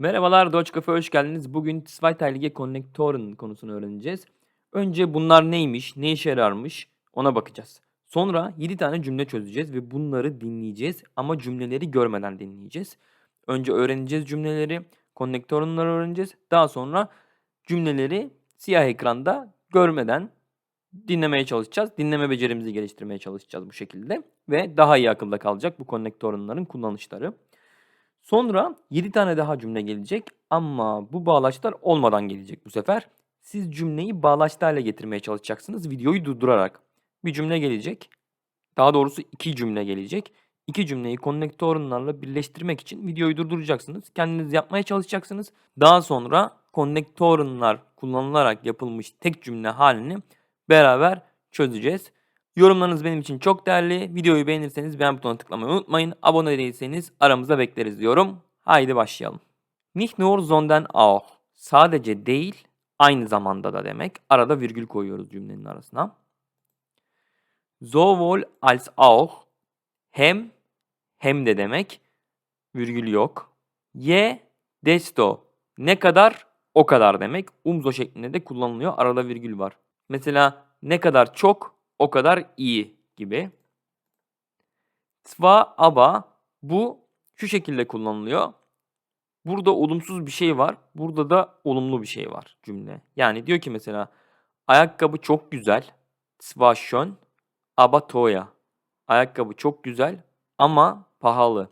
Merhabalar Deutsche Cafe hoş geldiniz. Bugün Zweiteilige Konnektoren konusunu öğreneceğiz. Önce bunlar neymiş, ne işe yararmış ona bakacağız. Sonra 7 tane cümle çözeceğiz ve bunları dinleyeceğiz ama cümleleri görmeden dinleyeceğiz. Önce öğreneceğiz cümleleri, konnektorenları öğreneceğiz. Daha sonra cümleleri siyah ekranda görmeden dinlemeye çalışacağız. Dinleme becerimizi geliştirmeye çalışacağız bu şekilde. Ve daha iyi akılda kalacak bu konnektorenların kullanışları. Sonra 7 tane daha cümle gelecek ama bu bağlaçlar olmadan gelecek bu sefer. Siz cümleyi bağlaçlı hale getirmeye çalışacaksınız videoyu durdurarak. Bir cümle gelecek. Daha doğrusu iki cümle gelecek. İki cümleyi konnektorenlarla birleştirmek için videoyu durduracaksınız. Kendiniz yapmaya çalışacaksınız. Daha sonra konnektorenlar kullanılarak yapılmış tek cümle halini beraber çözeceğiz. Yorumlarınız benim için çok değerli. Videoyu beğenirseniz beğen butonuna tıklamayı unutmayın. Abone değilseniz aramıza bekleriz diyorum. Haydi başlayalım. Nicht nur sondern auch. Sadece değil, aynı zamanda da demek. Arada virgül koyuyoruz cümlenin arasına. Sowohl als auch. Hem, hem de demek. Virgül yok. Je, desto. Ne kadar, o kadar demek. Umzo şeklinde de kullanılıyor. Arada virgül var. Mesela ne kadar çok, o kadar iyi gibi. Zwar aber bu şu şekilde kullanılıyor. Burada olumsuz bir şey var. Burada da olumlu bir şey var cümle. Yani diyor ki mesela ayakkabı çok güzel. Zwar schön aber teuer. Ayakkabı çok güzel ama pahalı.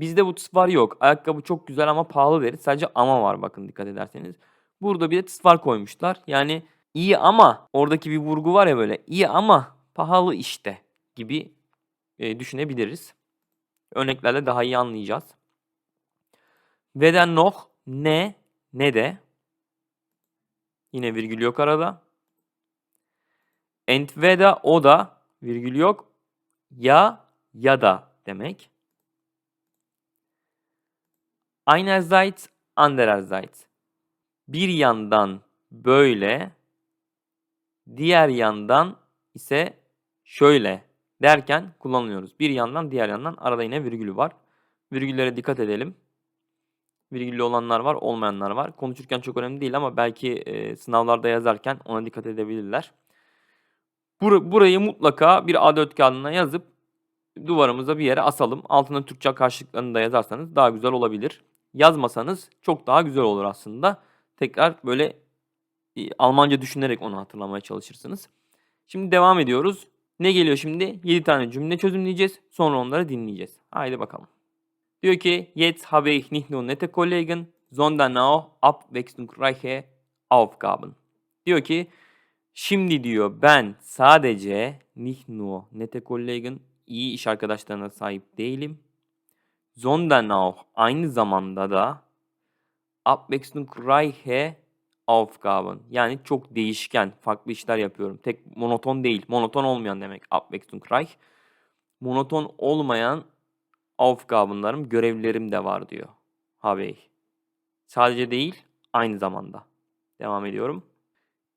Bizde bu zwar yok. Ayakkabı çok güzel ama pahalı deriz. Sadece ama var bakın dikkat ederseniz. Burada bir de zwar koymuşlar. Yani iyi ama oradaki bir vurgu var ya böyle iyi ama pahalı işte gibi e, düşünebiliriz. Örneklerle daha iyi anlayacağız. Weder noch ne ne de yine virgül yok arada. Entweder o da virgül yok ya ya da demek. Einerseits andererseits bir yandan böyle diğer yandan ise şöyle derken kullanıyoruz. Bir yandan diğer yandan arada yine virgülü var. Virgüllere dikkat edelim. Virgüllü olanlar var, olmayanlar var. Konuşurken çok önemli değil ama belki e, sınavlarda yazarken ona dikkat edebilirler. Bur burayı mutlaka bir A4 kağıdına yazıp duvarımıza bir yere asalım. Altına Türkçe karşılıklarını da yazarsanız daha güzel olabilir. Yazmasanız çok daha güzel olur aslında. Tekrar böyle Almanca düşünerek onu hatırlamaya çalışırsınız. Şimdi devam ediyoruz. Ne geliyor şimdi? 7 tane cümle çözümleyeceğiz. Sonra onları dinleyeceğiz. Haydi bakalım. Diyor ki Jetzt habe ich nicht nur nette Kollegen, sondern auch abwechslungsreiche Aufgaben. Diyor ki şimdi diyor ben sadece nicht nur nette Kollegen iyi iş arkadaşlarına sahip değilim. Sondern auch aynı zamanda da abwechslungsreiche Aufgaben. Yani çok değişken, farklı işler yapıyorum. Tek monoton değil. Monoton olmayan demek abwechslungsreich. Monoton olmayan Aufgabenlarım, görevlerim de var diyor. Habe Sadece değil, aynı zamanda. Devam ediyorum.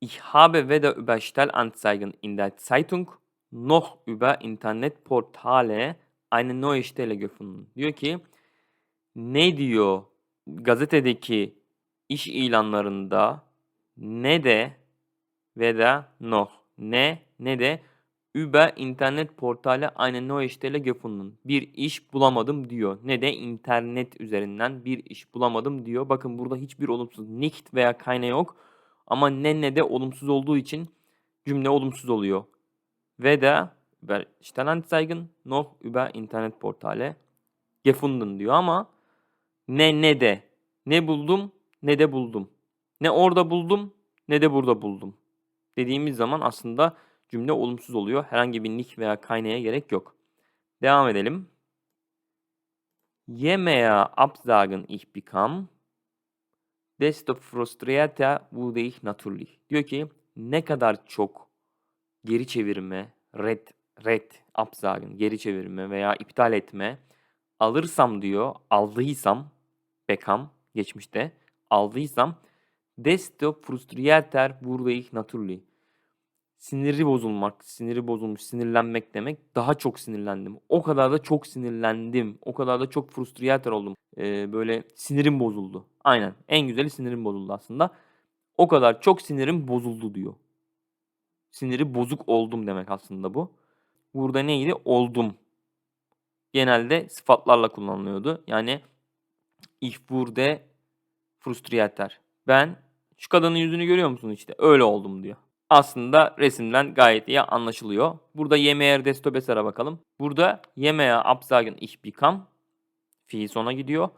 Ich habe weder über Stellanzeigen in der Zeitung noch über Internetportale eine neue Stelle gefunden. Diyor ki ne diyor gazetedeki iş ilanlarında ne de ve de noch ne ne de über internet portale eine neue Stelle gefunden. Bir iş bulamadım diyor. Ne de internet üzerinden bir iş bulamadım diyor. Bakın burada hiçbir olumsuz nicht veya keine yok. Ama ne ne de olumsuz olduğu için cümle olumsuz oluyor. Ve de über Stellanzeigen noch über internet portale gefunden diyor ama ne ne de ne buldum ne de buldum. Ne orada buldum ne de burada buldum. Dediğimiz zaman aslında cümle olumsuz oluyor. Herhangi bir nick veya kaynaya gerek yok. Devam edelim. Je mehr Absagen ich bekam, desto frustrierter wurde ich natürlich. Diyor ki ne kadar çok geri çevirme, red, red, Absagen, geri çevirme veya iptal etme alırsam diyor, aldıysam, bekam geçmişte aldıysam desto frustrierter wurde ich natürlich. Siniri bozulmak, siniri bozulmuş, sinirlenmek demek. Daha çok sinirlendim. O kadar da çok sinirlendim. O kadar da çok frustrator oldum. Ee, böyle sinirim bozuldu. Aynen. En güzeli sinirim bozuldu aslında. O kadar çok sinirim bozuldu diyor. Siniri bozuk oldum demek aslında bu. Burada neydi? Oldum. Genelde sıfatlarla kullanılıyordu. Yani ich wurde frustriert. Ben şu kadının yüzünü görüyor musun işte öyle oldum diyor. Aslında resimden gayet iyi anlaşılıyor. Burada yemeğe desto besser'a bakalım. Burada yemeğe absagen ich become fiil sona gidiyor.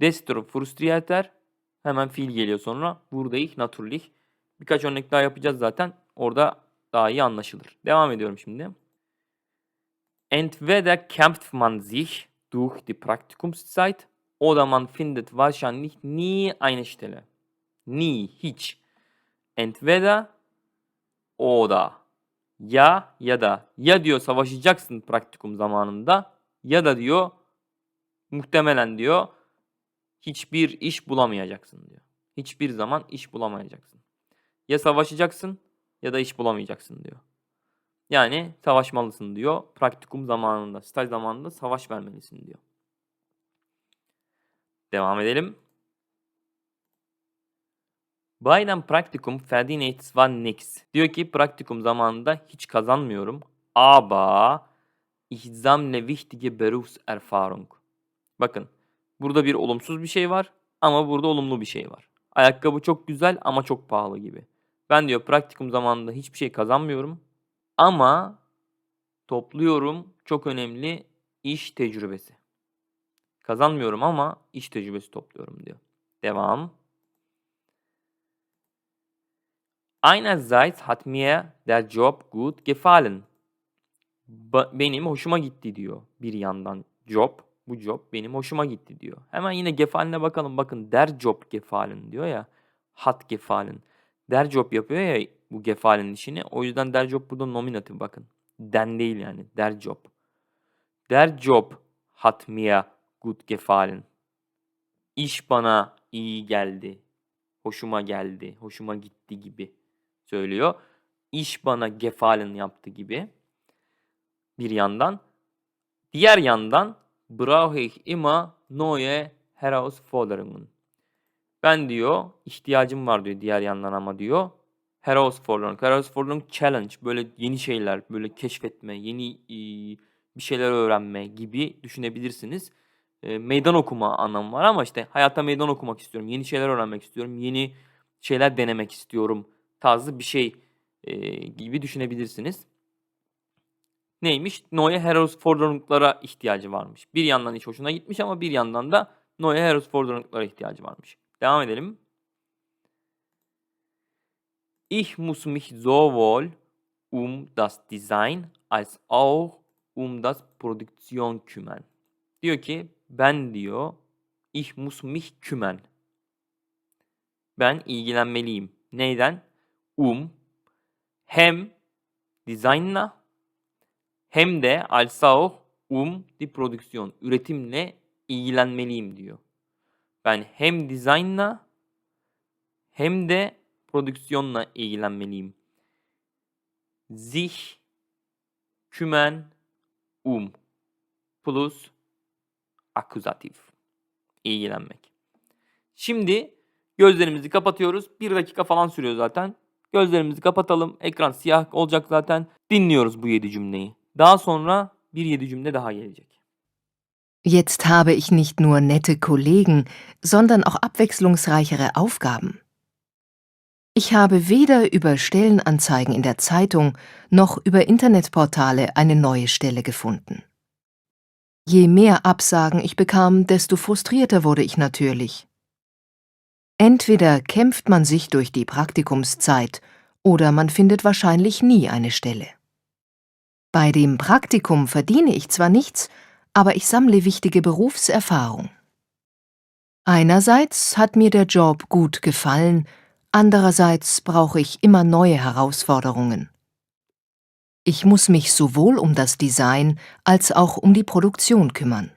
Desto frustrierter hemen fiil geliyor sonra. Burada ich natürlich. Birkaç örnek daha yapacağız zaten. Orada daha iyi anlaşılır. Devam ediyorum şimdi. Entweder kämpft man sich durch die Praktikumszeit oder man findet wahrscheinlich nie eine Stelle. Nie, hiç. Entweder oder. Ya ya da. Ya diyor savaşacaksın praktikum zamanında ya da diyor muhtemelen diyor hiçbir iş bulamayacaksın diyor. Hiçbir zaman iş bulamayacaksın. Ya savaşacaksın ya da iş bulamayacaksın diyor. Yani savaşmalısın diyor. Praktikum zamanında, staj zamanında savaş vermelisin diyor. Devam edelim. Bei dem Praktikum verdiene ich nix. Diyor ki praktikum zamanında hiç kazanmıyorum. Aber ich sammle wichtige Berufserfahrung. Bakın burada bir olumsuz bir şey var ama burada olumlu bir şey var. Ayakkabı çok güzel ama çok pahalı gibi. Ben diyor praktikum zamanında hiçbir şey kazanmıyorum ama topluyorum çok önemli iş tecrübesi. Kazanmıyorum ama iş tecrübesi topluyorum diyor. Devam. Einerseits hat mir der Job gut gefallen. Ba- benim hoşuma gitti diyor bir yandan job. Bu job benim hoşuma gitti diyor. Hemen yine gefaline bakalım. Bakın der job gefallen diyor ya. Hat gefallen. Der job yapıyor ya bu gefallen işini. O yüzden der job burada nominatif bakın. Den değil yani. Der job. Der job hat mir gut gefallen. İş bana iyi geldi. Hoşuma geldi. Hoşuma gitti gibi söylüyor. İş bana gefallen yaptı gibi. Bir yandan. Diğer yandan brauche ich immer neue Herausforderungen. Ben diyor ihtiyacım var diyor diğer yandan ama diyor. Herausforderung. Herausforderung challenge. Böyle yeni şeyler, böyle keşfetme, yeni bir şeyler öğrenme gibi düşünebilirsiniz. E, meydan okuma anlamı var ama işte hayata meydan okumak istiyorum. Yeni şeyler öğrenmek istiyorum. Yeni şeyler denemek istiyorum tarzı bir şey e, gibi düşünebilirsiniz. Neymiş? Neue Herausforderung'lara ihtiyacı varmış. Bir yandan iş hoşuna gitmiş ama bir yandan da Neue Herausforderung'lara ihtiyacı varmış. Devam edelim. Ich muss mich sowohl um das Design als auch um das Produktion kümmern. Diyor ki ben diyor ich muss mich kümmern. Ben ilgilenmeliyim. Neyden? Um hem dizaynla hem de als auch um die Produktion. Üretimle ilgilenmeliyim diyor. Ben hem dizaynla hem de prodüksiyonla ilgilenmeliyim. Sich, kümen, um plus akuzatif. İlgilenmek. Şimdi gözlerimizi kapatıyoruz. Bir dakika falan sürüyor zaten. Gözlerimizi kapatalım. Ekran siyah olacak zaten. Dinliyoruz bu yedi cümleyi. Daha sonra bir yedi cümle daha gelecek. Jetzt habe ich nicht nur nette Kollegen, sondern auch abwechslungsreichere Aufgaben. Ich habe weder über Stellenanzeigen in der Zeitung noch über Internetportale eine neue Stelle gefunden. Je mehr Absagen ich bekam, desto frustrierter wurde ich natürlich. Entweder kämpft man sich durch die Praktikumszeit oder man findet wahrscheinlich nie eine Stelle. Bei dem Praktikum verdiene ich zwar nichts, aber ich sammle wichtige Berufserfahrung. Einerseits hat mir der Job gut gefallen, andererseits brauche ich immer neue Herausforderungen. Ich muss mich sowohl um das Design als auch um die Produktion kümmern.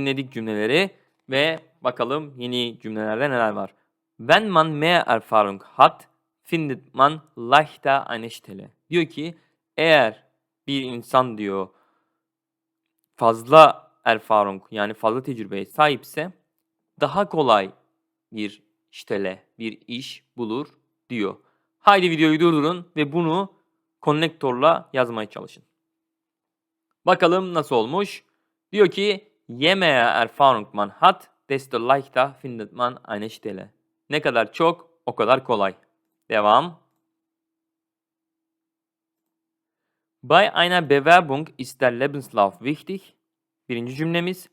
Dinledik cümleleri ve bakalım yeni cümlelerde neler var. Wenn man mehr Erfahrung hat, findet man leichter eine Stelle. Diyor ki eğer bir insan diyor fazla Erfahrung yani fazla tecrübeye sahipse daha kolay bir Stelle, bir iş bulur diyor. Haydi videoyu durdurun ve bunu konnektörle yazmaya çalışın. Bakalım nasıl olmuş. Diyor ki je mehr Erfahrung man hat, desto leichter findet man eine Stelle. Ne kadar çok o kadar kolay. Devam. Bei einer Bewerbung ist der Lebenslauf wichtig. Birinci cümlemiz.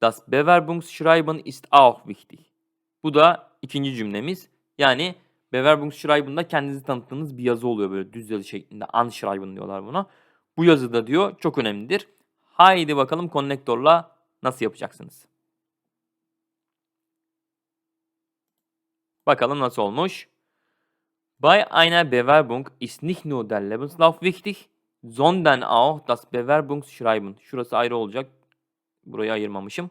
Das Bewerbungsschreiben ist auch wichtig. Bu da ikinci cümlemiz. Yani Bewerbungsschreiben'da kendinizi tanıttığınız bir yazı oluyor böyle düz yazı şeklinde. Anschreiben diyorlar buna. Bu yazıda diyor çok önemlidir. Haydi bakalım konnektörle nasıl yapacaksınız? Bakalım nasıl olmuş. Bei einer Bewerbung ist nicht nur der Lebenslauf wichtig, sondern auch das Bewerbungsschreiben. Şurası ayrı olacak. Burayı ayırmamışım.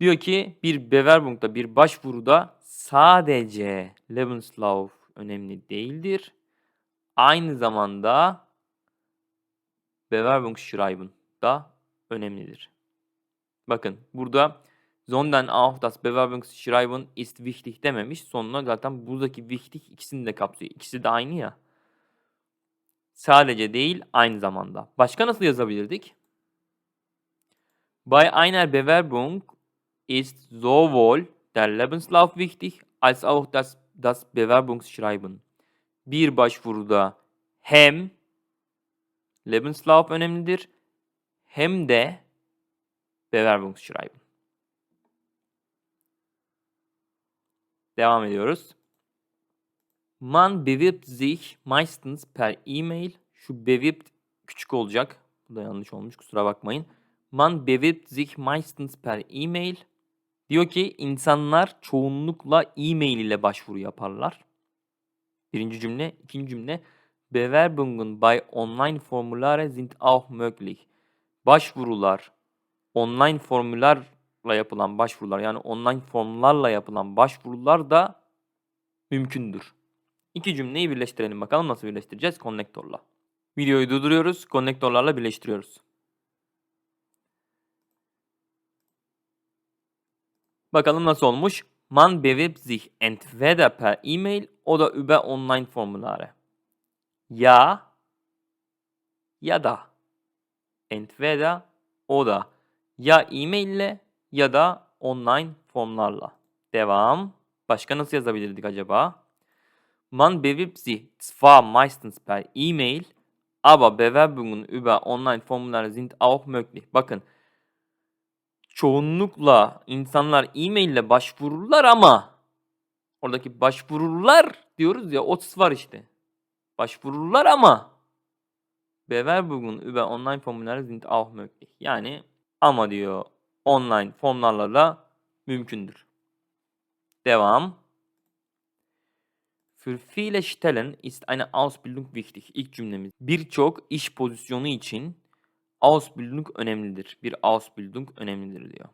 Diyor ki bir Bewerbung'da bir başvuruda sadece Lebenslauf önemli değildir. Aynı zamanda Bewerbungsschreiben da önemlidir. Bakın burada sondern auch das Bewerbungsschreiben ist wichtig dememiş. Sonuna zaten buradaki wichtig ikisini de kapsıyor. İkisi de aynı ya. Sadece değil aynı zamanda. Başka nasıl yazabilirdik? Bei einer Bewerbung ist sowohl der Lebenslauf wichtig als auch das, das Bewerbungsschreiben. Bir başvuruda hem Lebenslauf önemlidir hem de Bewerbungsschreiben. Devam ediyoruz. Man bewirbt sich meistens per E-Mail. Şu bewirbt küçük olacak. Bu da yanlış olmuş kusura bakmayın. Man bewirbt sich meistens per E-Mail. Diyor ki insanlar çoğunlukla e-mail ile başvuru yaparlar. Birinci cümle. ikinci cümle. Bewerbungen bei Online-Formulare sind auch möglich. Başvurular, online formüllerle yapılan başvurular yani online formlarla yapılan başvurular da mümkündür. İki cümleyi birleştirelim bakalım nasıl birleştireceğiz konnektörle. Videoyu durduruyoruz, konnektörlerle birleştiriyoruz. Bakalım nasıl olmuş? Man bewirbt sich entweder per E-Mail oder über Online-Formulare. Ya ya da entweder oder ya e-mail ile ya da online formlarla. Devam. Başka nasıl yazabilirdik acaba? Man bewirbt sich zwar meistens per E-Mail, aber Bewerbungen über Online-Formulare sind auch möglich. Bakın çoğunlukla insanlar e-mail ile başvururlar ama oradaki başvururlar diyoruz ya o var işte. Başvururlar ama Bewerbungen über Online-Formulare sind auch möglich. Yani ama diyor online formlarla da mümkündür. Devam. Für viele Stellen ist eine Ausbildung wichtig. İlk cümlemiz. Birçok iş pozisyonu için Ausbildung önemlidir. Bir Ausbildung önemlidir diyor.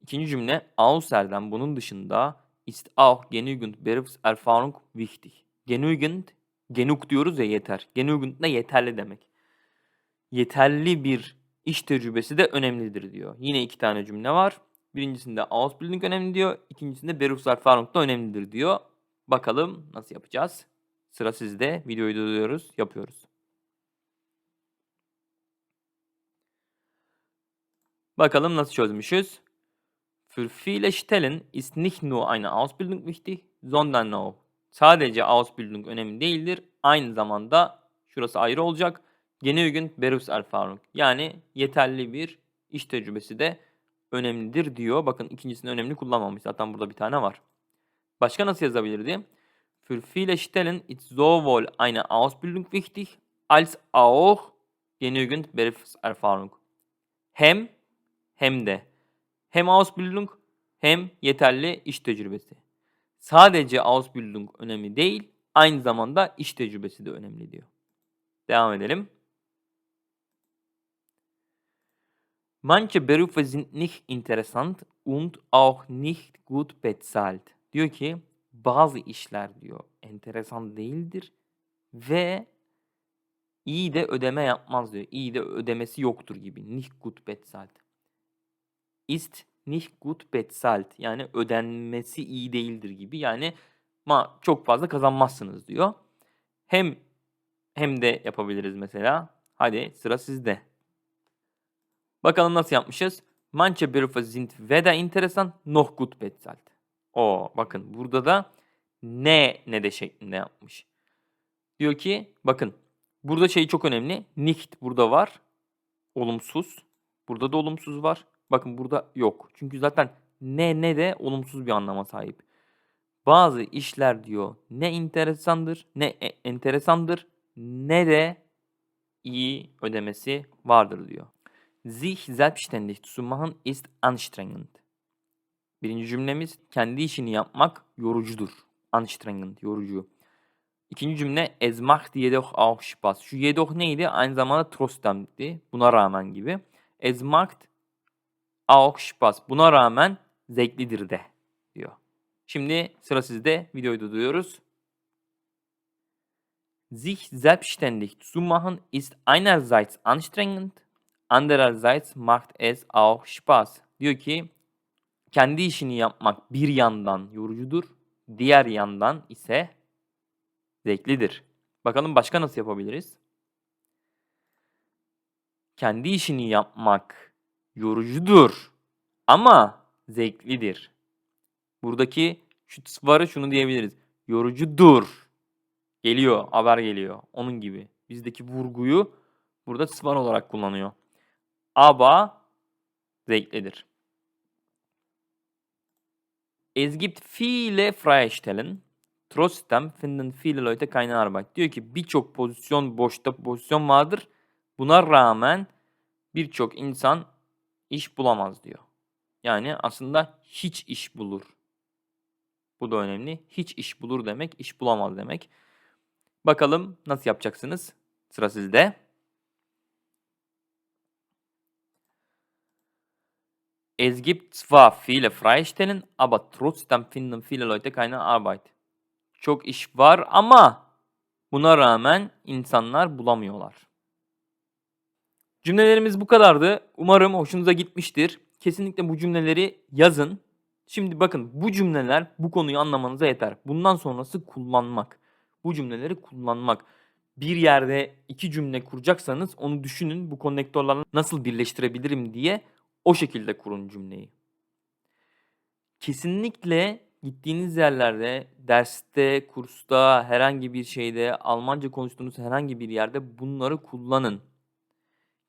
İkinci cümle außerden bunun dışında ist auch genügend Berufserfahrung wichtig. Genügend, genug diyoruz ya yeter. Genügend ne yeterli demek. Yeterli bir iş tecrübesi de önemlidir diyor. Yine iki tane cümle var. Birincisinde Ausbildung önemli diyor. İkincisinde Berufserfahrung da önemlidir diyor. Bakalım nasıl yapacağız? Sıra sizde. Videoyu durduruyoruz. Yapıyoruz. Bakalım nasıl çözmüşüz? Für viele Stellen ist nicht nur eine Ausbildung wichtig, sondern auch. Sadece Ausbildung önemli değildir. Aynı zamanda şurası ayrı olacak. Genügend Berufserfahrung. Yani yeterli bir iş tecrübesi de önemlidir diyor. Bakın ikincisini önemli kullanmamış. Zaten burada bir tane var. Başka nasıl yazabilirdi? Für viele Stellen ist sowohl eine Ausbildung wichtig als auch genügend Berufserfahrung. Hem hem de. Hem Ausbildung hem yeterli iş tecrübesi. Sadece Ausbildung önemli değil, aynı zamanda iş tecrübesi de önemli diyor. Devam edelim. Manche Berufe sind nicht interessant und auch nicht gut bezahlt. Diyor ki bazı işler diyor enteresan değildir ve iyi de ödeme yapmaz diyor. İyi de ödemesi yoktur gibi. Nicht gut bezahlt. Ist nicht gut bezahlt. Yani ödenmesi iyi değildir gibi. Yani ma çok fazla kazanmazsınız diyor. Hem hem de yapabiliriz mesela. Hadi sıra sizde. Bakalım nasıl yapmışız. Manche Berufe sind weder interessant noch gut bezahlt. O bakın burada da ne ne de şeklinde yapmış. Diyor ki bakın burada şey çok önemli. Nicht burada var. Olumsuz. Burada da olumsuz var. Bakın burada yok. Çünkü zaten ne ne de olumsuz bir anlama sahip. Bazı işler diyor ne enteresandır ne e- enteresandır ne de iyi ödemesi vardır diyor. Sich selbstständig zu machen ist anstrengend. Birinci cümlemiz kendi işini yapmak yorucudur. Anstrengend, yorucu. İkinci cümle es macht jedoch auch Spaß. Şu jedoch neydi? Aynı zamanda trotzdem'di. Buna rağmen gibi. Es macht auch Spaß. Buna rağmen zevklidir de diyor. Şimdi sıra sizde. Videoyu durduruyoruz. Sich selbstständig zu machen ist einerseits anstrengend, andererseits macht es auch Spaß. Diyor ki kendi işini yapmak bir yandan yorucudur, diğer yandan ise zevklidir. Bakalım başka nasıl yapabiliriz? Kendi işini yapmak yorucudur ama zevklidir. Buradaki şu varı şunu diyebiliriz. Yorucudur. Geliyor, haber geliyor. Onun gibi. Bizdeki vurguyu burada sıfır olarak kullanıyor. Aba zevklidir. Es gibt viele freie Stellen. Trotzdem finden viele Leute keine Arbeit. Diyor ki birçok pozisyon boşta pozisyon vardır. Buna rağmen birçok insan iş bulamaz diyor. Yani aslında hiç iş bulur. Bu da önemli. Hiç iş bulur demek, iş bulamaz demek. Bakalım nasıl yapacaksınız? Sıra sizde. Es gibt zwar viele Freistellen, aber trotzdem finden viele Leute keine Arbeit. Çok iş var ama buna rağmen insanlar bulamıyorlar. Cümlelerimiz bu kadardı. Umarım hoşunuza gitmiştir. Kesinlikle bu cümleleri yazın. Şimdi bakın bu cümleler bu konuyu anlamanıza yeter. Bundan sonrası kullanmak. Bu cümleleri kullanmak. Bir yerde iki cümle kuracaksanız onu düşünün bu konnektörlerle nasıl birleştirebilirim diye o şekilde kurun cümleyi. Kesinlikle gittiğiniz yerlerde, derste, kursta, herhangi bir şeyde, Almanca konuştuğunuz herhangi bir yerde bunları kullanın.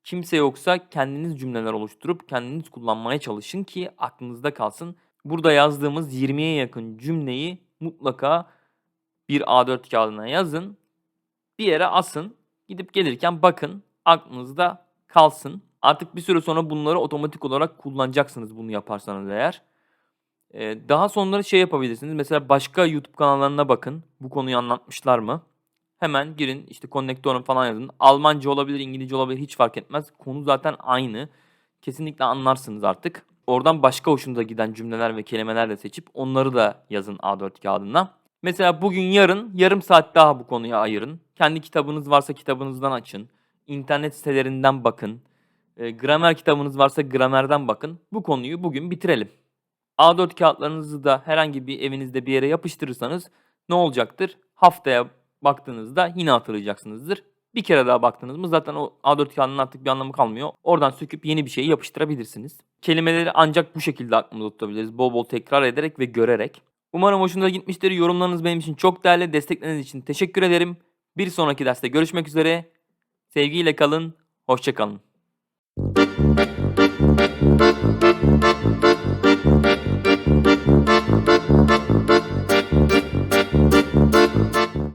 Kimse yoksa kendiniz cümleler oluşturup kendiniz kullanmaya çalışın ki aklınızda kalsın. Burada yazdığımız 20'ye yakın cümleyi mutlaka bir A4 kağıdına yazın. Bir yere asın. Gidip gelirken bakın aklınızda kalsın. Artık bir süre sonra bunları otomatik olarak kullanacaksınız bunu yaparsanız eğer. Ee, daha sonra şey yapabilirsiniz. Mesela başka YouTube kanallarına bakın. Bu konuyu anlatmışlar mı? Hemen girin işte konnektörüm falan yazın. Almanca olabilir, İngilizce olabilir hiç fark etmez. Konu zaten aynı. Kesinlikle anlarsınız artık. Oradan başka hoşunuza giden cümleler ve kelimeler de seçip onları da yazın A4 kağıdına. Mesela bugün yarın yarım saat daha bu konuya ayırın. Kendi kitabınız varsa kitabınızdan açın. İnternet sitelerinden bakın. E, gramer kitabınız varsa gramerden bakın. Bu konuyu bugün bitirelim. A4 kağıtlarınızı da herhangi bir evinizde bir yere yapıştırırsanız ne olacaktır? Haftaya baktığınızda yine hatırlayacaksınızdır. Bir kere daha baktınız mı zaten o A4 kağıdının artık bir anlamı kalmıyor. Oradan söküp yeni bir şeyi yapıştırabilirsiniz. Kelimeleri ancak bu şekilde aklımızda tutabiliriz. Bol bol tekrar ederek ve görerek. Umarım hoşunuza gitmiştir. Yorumlarınız benim için çok değerli. Destekleriniz için teşekkür ederim. Bir sonraki derste görüşmek üzere. Sevgiyle kalın. Hoşçakalın.